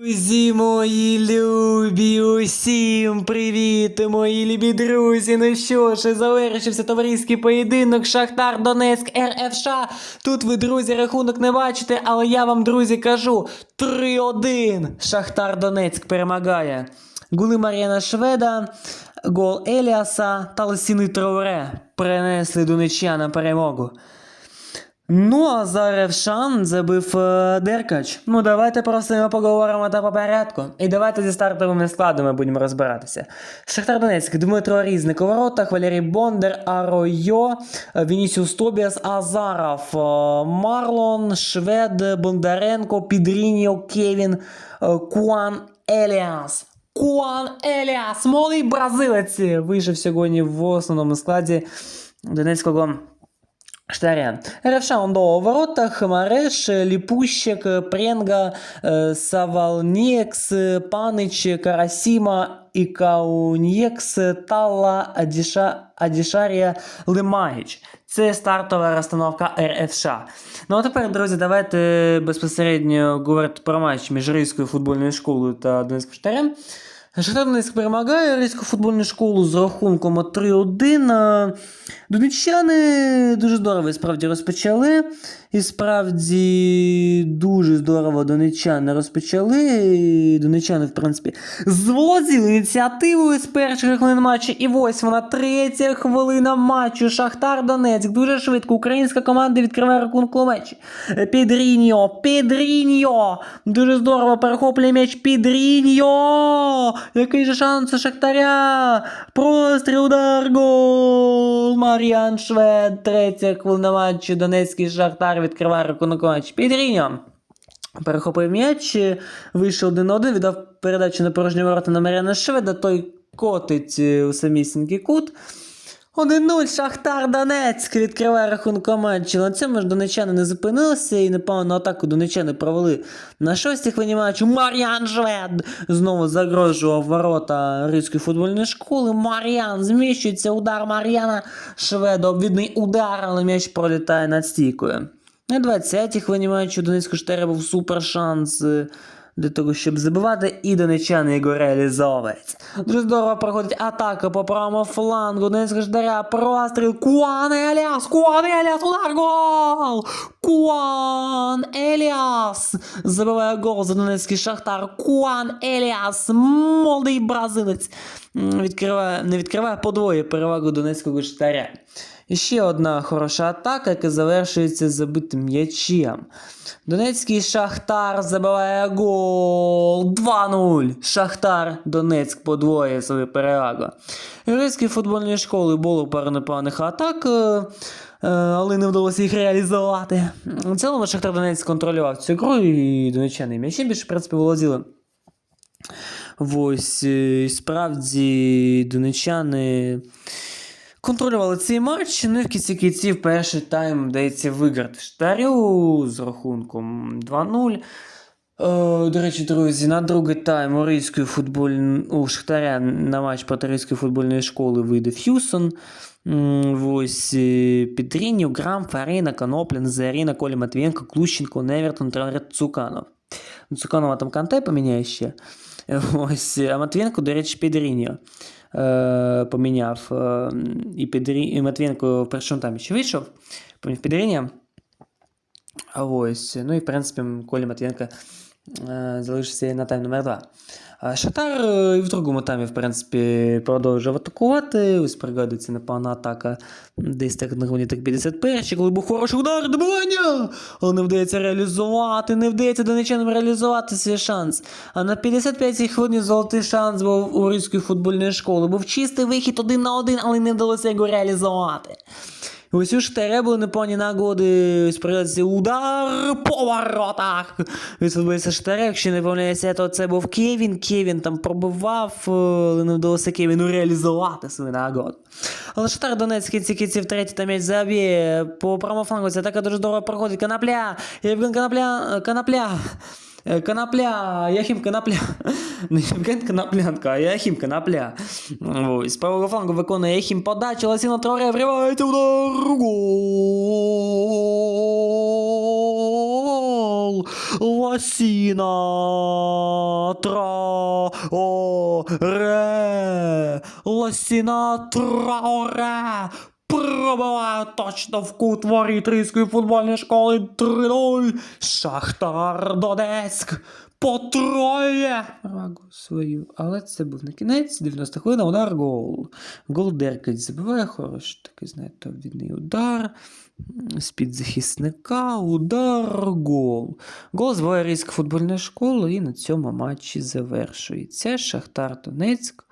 Друзі мої любі, усім привіт, мої любі друзі. Ну що ж, завершився товариський поєдинок, Шахтар Донецьк РФШ. Тут ви, друзі, рахунок не бачите, але я вам, друзі, кажу: 3-1. Шахтар Донецьк перемагає. Гули Мар'яна Шведа, гол Еліаса та Лесіни Троуре принесли донеччя на перемогу. Ну, а за ревшан забив е, Деркач. Ну, давайте просто ми поговоримо та по порядку. І давайте зі стартовими складами будемо розбиратися. Шахтар Донецьк, Дмитро Різник у воротах, Валерій Бондар, Аройо, Вінісіус Тобіас, Азаров, е, Марлон, Швед, Бондаренко, Підрініо, Кевін, е, Куан Еліас. Куан Еліас, молодий бразилець, вийшов сьогодні в основному складі Донецького Штарян. Ревшан до воротах, Мареш, Липущик, Пренга, э, Савалнекс, Паныч, Карасима, Ікауньєкс, Талла, Адіша, Адішарія, Лимагіч. Це стартова розстановка РФШ. Ну а тепер, друзі, давайте е, безпосередньо говорити про матч між Ризькою футбольною школою та Донецьким Штарем. Шахтарнець перемагає Різьку футбольну школу з рахунком 3-1. Донеччани дуже здорово справді розпочали. І справді дуже здорово донеччани розпочали. І Донеччани, в принципі, звозили ініціативу з перших хвилин матчу. І ось вона третя хвилина матчу. Шахтар Донецьк. Дуже швидко. Українська команда відкриває рахунку мечі. Підріньо, Підріньо. Дуже здорово перехоплює м'яч Підріньо. Який же шанс Шахтаря? Простріл удар гол! Мар'ян Швед, третя хвилина матчу. Донецький шахтар відкриває рахунок матч під рівнем. Перехопив м'яч, вийшов 1-1, віддав передачу на порожні ворота на Мар'яна Шведа, той котить е, у самісінький кут. 1-0 Шахтар Донецьк відкриває рахункомат. На цьому ж донечани не зупинилися і непевну атаку донечани провели на шостій хвилині матчу. Мар'ян Жвед знову загрожував ворота Ризької футбольної школи. Мар'ян зміщується удар Мар'яна. Швед обвідний удар, але м'яч пролітає над стійкою. На 20-й хвилині матчу Донецьку Штере був супер шанс. Е, для того, щоб забивати, і донечани його реалізовують. Дуже здорово проходить атака по правому флангу. Не згаждаря простріл. Куан Еліас! Куан Еліас! Удар гол! Куан Еліас! Забиває гол за донецький шахтар. Куан Еліас! Молодий бразилець! Відкриває, не відкриває подвоє перевагу донецького шахтаря. Ще одна хороша атака, яка завершується забитим м'ячем. Донецький Шахтар забиває гол 2-0. Шахтар Донецьк подвоє свою перевагу. Єврейські футбольні школи було пару непоганих атак. Е, е, але не вдалося їх реалізувати. В цілому Шахтар Донець контролював цю гру і донечани м'ячі більше в принципі, володіли. Ось, е, і справді, донечани контролювали цей матч. Ну і в кінці кінців перший тайм вдається виграти штарю з рахунком 2-0. Е, до речі, друзі, на другий тайм у футболь... у Шахтаря на матч патрійської футбольної школи вийде фьюсон. Ось е, Петрінів, Грам, Фарина, Каноплін, Заріна, Колі Матвієнко, Клущенко, Невертон, тренер Цуканов. Цуканова там Канте поміняє ще. Е, ось, а Матвієнко, до речі, Педріньо. Е, поміняв е, і Підрі... і Матвінко в першому таймі ще вийшов, поміняв Підріння. Ось. Ну і в принципі Коля Матвінка Е, залишився на тайм номер 2 Шатар е, і в другому таймі в принципі, продовжив атакувати. Ось пригадується непогана атака десь так на гуні так 51 коли був хороший удар добивання! Але не вдається реалізувати, не вдається донечанам реалізувати свій шанс. А на 55-й хвилині золотий шанс був у різької футбольної школи. Був чистий вихід один на один, але не вдалося його реалізувати. І ось уж треба непоні нагоди сприйдеться удар по воротах. Відсудився Штарек, якщо не помиляється, то це був Кевін. Кевін там пробивав, е, але не вдалося Кевіну реалізувати свою нагоду. Але Шахтар Донецький кінці кінців третій та м'яч заб'є. По правому флангу ця атака дуже здорово проходить. Канапля, Євген Канапля, Канапля. Э, конопля, Яхим Конопля. ну Євген Коноплянка, а Яхим Конопля. Ось, з правого флангу виконує Яхім подачу, Ласіна Троре врывает удар. Гол! Ласіна Троре! Ласіна Троре! Пробиває точно в кут воріт футбольної школи 3-0. Шахтар Донецьк потроє Рагу свою. Але це був не кінець, 90 хвилина, удар гол. Гол Деркать забиває, хороший такий, знаєте, обвідний удар. З-під захисника, удар, гол. Гол збиває Ризька футбольної школи і на цьому матчі завершується. Шахтар Донецьк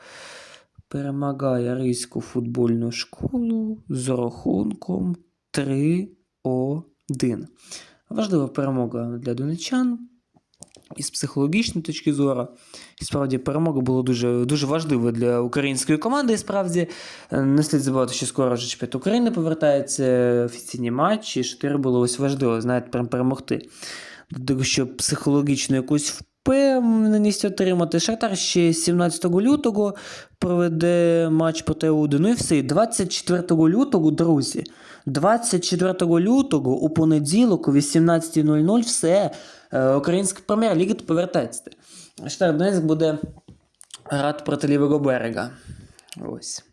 перемагає Ризьку футбольну школу з рахунком 3-1. Важлива перемога для донечан. І з психологічної точки зору, і справді перемога була дуже, дуже важлива для української команди. І справді е, не слід забувати, що скоро вже чемпіонат України повертається офіційні матчі. Шатир було ось важливо, знаєте, прям перемогти. До того, щоб психологічну якусь впевненість отримати. Шахтар ще 17 лютого проведе матч проти Ауди. Ну і все. 24 лютого, друзі. 24 лютого у понеділок о 18.00 все. Е, Українська прем'єр-ліга повертається. Шахтар Донецьк буде грати проти лівого берега. Ось.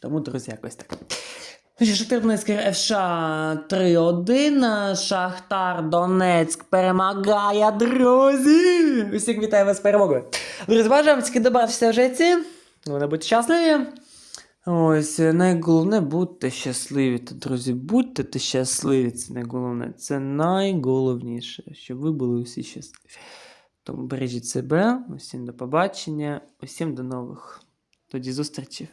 Тому, друзі, якось так. Ну що, Шахтар Донецьк ФШ 3-1. Шахтар Донецьк перемагає, друзі! Усіх вітаю вас з перемогою. Друзі, бажаю вам тільки добратися в житті. Ви будьте щасливі. Ось, найголовне будьте щасливі. Та, друзі, будьте ти щасливі, це найголовне. Це найголовніше, щоб ви були усі щасливі. Тому бережіть себе, усім до побачення, усім до нових тоді зустрічей.